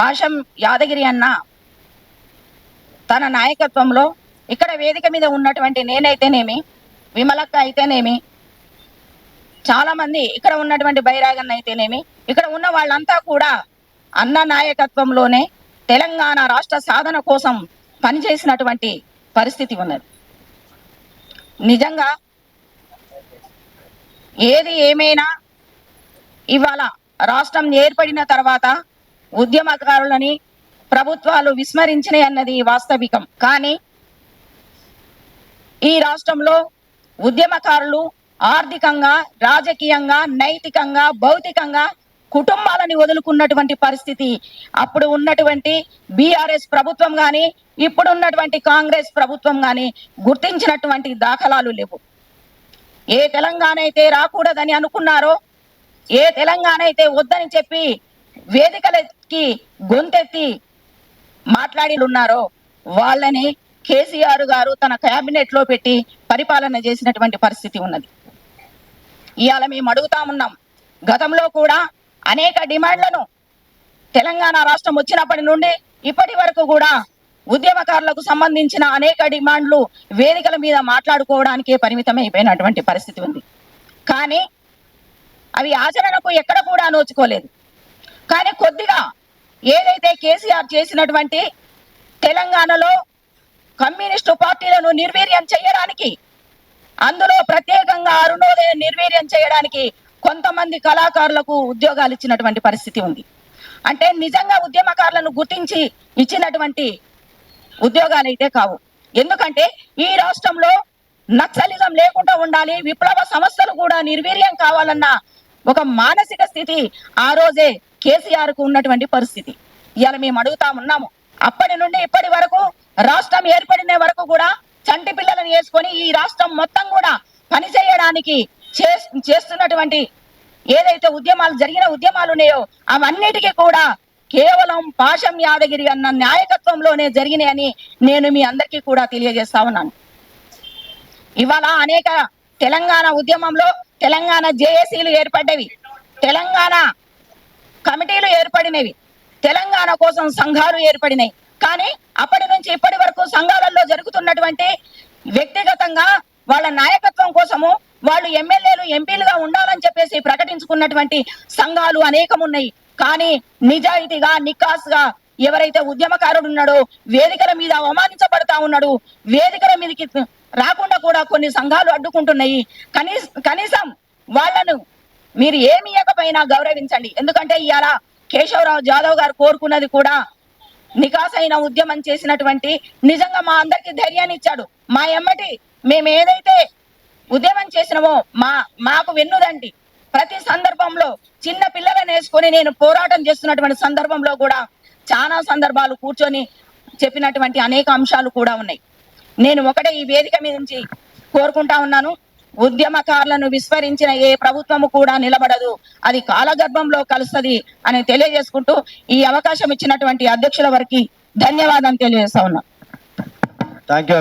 హాషం యాదగిరి అన్న తన నాయకత్వంలో ఇక్కడ వేదిక మీద ఉన్నటువంటి నేనైతేనేమి విమలక్క అయితేనేమి చాలామంది ఇక్కడ ఉన్నటువంటి బైరాగన్ అయితేనేమి ఇక్కడ ఉన్న వాళ్ళంతా కూడా అన్న నాయకత్వంలోనే తెలంగాణ రాష్ట్ర సాధన కోసం పనిచేసినటువంటి పరిస్థితి ఉన్నది. నిజంగా ఏది ఏమైనా ఇవాళ రాష్ట్రం ఏర్పడిన తర్వాత ఉద్యమకారులని ప్రభుత్వాలు విస్మరించినాయి అన్నది వాస్తవికం. కానీ ఈ రాష్ట్రంలో ఉద్యమకారులు ఆర్థికంగా రాజకీయంగా నైతికంగా భౌతికంగా కుటుంబాలని వదులుకున్నటువంటి పరిస్థితి అప్పుడు ఉన్నటువంటి బీఆర్ఎస్ ప్రభుత్వం కానీ ఇప్పుడు ఉన్నటువంటి కాంగ్రెస్ ప్రభుత్వం కానీ గుర్తించినటువంటి దాఖలాలు లేవు. ఏ తెలంగాణ అయితే రాకూడదని అనుకున్నారో ఏ తెలంగాణ అయితే వద్దని చెప్పి వేదికలకి గొంతెత్తి మాట్లాడి ఉన్నారో వాళ్ళని కేసీఆర్ గారు తన క్యాబినెట్లో పెట్టి పరిపాలన చేసినటువంటి పరిస్థితి ఉన్నది. ఇవాళ మేము అడుగుతా ఉన్నాం. గతంలో కూడా అనేక డిమాండ్లను తెలంగాణ రాష్ట్రం వచ్చినప్పటి నుండి ఇప్పటి వరకు కూడా ఉద్యమకారులకు సంబంధించిన అనేక డిమాండ్లు వేదికల మీద మాట్లాడుకోవడానికే పరిమితమైపోయినటువంటి పరిస్థితి ఉంది. కానీ అవి ఆచరణకు ఎక్కడ కూడా నోచుకోలేదు. కానీ కొద్దిగా ఏదైతే కేసీఆర్ చేసినటువంటి తెలంగాణలో కమ్యూనిస్టు పార్టీలను నిర్వీర్యం చేయడానికి అందులో ప్రత్యేకంగా అరుణోదయం నిర్వీర్యం చేయడానికి కొంతమంది కళాకారులకు ఉద్యోగాలు ఇచ్చినటువంటి పరిస్థితి ఉంది. అంటే నిజంగా ఉద్యమకారులను గుర్తించి ఇచ్చినటువంటి ఉద్యోగాలు అయితే కావు. ఎందుకంటే ఈ రాష్ట్రంలో నక్సలిజం లేకుండా ఉండాలి విప్లవ సంస్థలు కూడా నిర్వీర్యం కావాలన్న ఒక మానసిక స్థితి ఆ రోజే కేసీఆర్కు ఉన్నటువంటి పరిస్థితి. ఇవాళ మేము అడుగుతా ఉన్నాము. అప్పటి నుండి ఇప్పటి వరకు రాష్ట్రం ఏర్పడిన వరకు కూడా చంటి పిల్లలను వేసుకొని ఈ రాష్ట్రం మొత్తం కూడా పనిచేయడానికి చేస్- చేస్తున్నటువంటి ఏదైతే ఉద్యమాలు జరిగిన ఉద్యమాలు ఉన్నాయో అవన్నిటికీ కూడా కేవలం పాశం యాదగిరి అన్న నాయకత్వంలోనే జరిగినాయని నేను మీ అందరికీ కూడా తెలియజేస్తా ఉన్నాను. ఇవాళ అనేక తెలంగాణ ఉద్యమంలో తెలంగాణ జేఏసీలు ఏర్పడ్డవి. తెలంగాణ కమిటీలు ఏర్పడినవి. తెలంగాణ కోసం సంఘాలు ఏర్పడినాయి. కానీ అప్పటి నుంచి ఇప్పటి వరకు సంఘాలలో జరుగుతున్నటువంటి వ్యక్తిగతంగా వాళ్ళ నాయకత్వం కోసము వాళ్ళు ఎమ్మెల్యేలు ఎంపీలుగా ఉండాలని చెప్పేసి ప్రకటించుకున్నటువంటి సంఘాలు అనేకం ఉన్నాయి కానీ నిజాయితీగా నికాస్గా ఎవరైతే ఉద్యమకారుడు ఉన్నాడో వేదికల మీద అవమానించబడతా ఉన్నాడు వేదికల మీదకి రాకుండా కూడా కొన్ని సంఘాలు అడ్డుకుంటున్నాయి. కనీసం వాళ్ళను మీరు ఏమి ఇవ్వకపోయినా గౌరవించండి. ఎందుకంటే ఇవాళ కేశవరావు జాదవ్ గారు కోరుకున్నది కూడా నికాసైన ఉద్యమం చేసినటువంటి నిజంగా మా అందరికి ధైర్యాన్ని ఇచ్చాడు. మా ఎమ్మటి మేము ఏదైతే ఉద్యమం చేసినామో మా మాకు వెన్నుదండి. ప్రతి సందర్భంలో చిన్న పిల్లలను వేసుకొని నేను పోరాటం చేస్తున్నటువంటి సందర్భంలో కూడా చాలా సందర్భాలు కూర్చొని చెప్పినటువంటి అనేక అంశాలు కూడా ఉన్నాయి. నేను ఒకటే ఈ వేదిక మీద నుంచి కోరుకుంటా ఉన్నాను. ఉద్యమకారులను విస్మరించిన ఏ ప్రభుత్వము కూడా నిలబడదు. అది కాలగర్భంలో కలుస్తుంది అని తెలియజేసుకుంటూ ఈ అవకాశం ఇచ్చినటువంటి అధ్యక్షుల వారికి ధన్యవాదాలు తెలియజేస్తా ఉన్నా. Thank you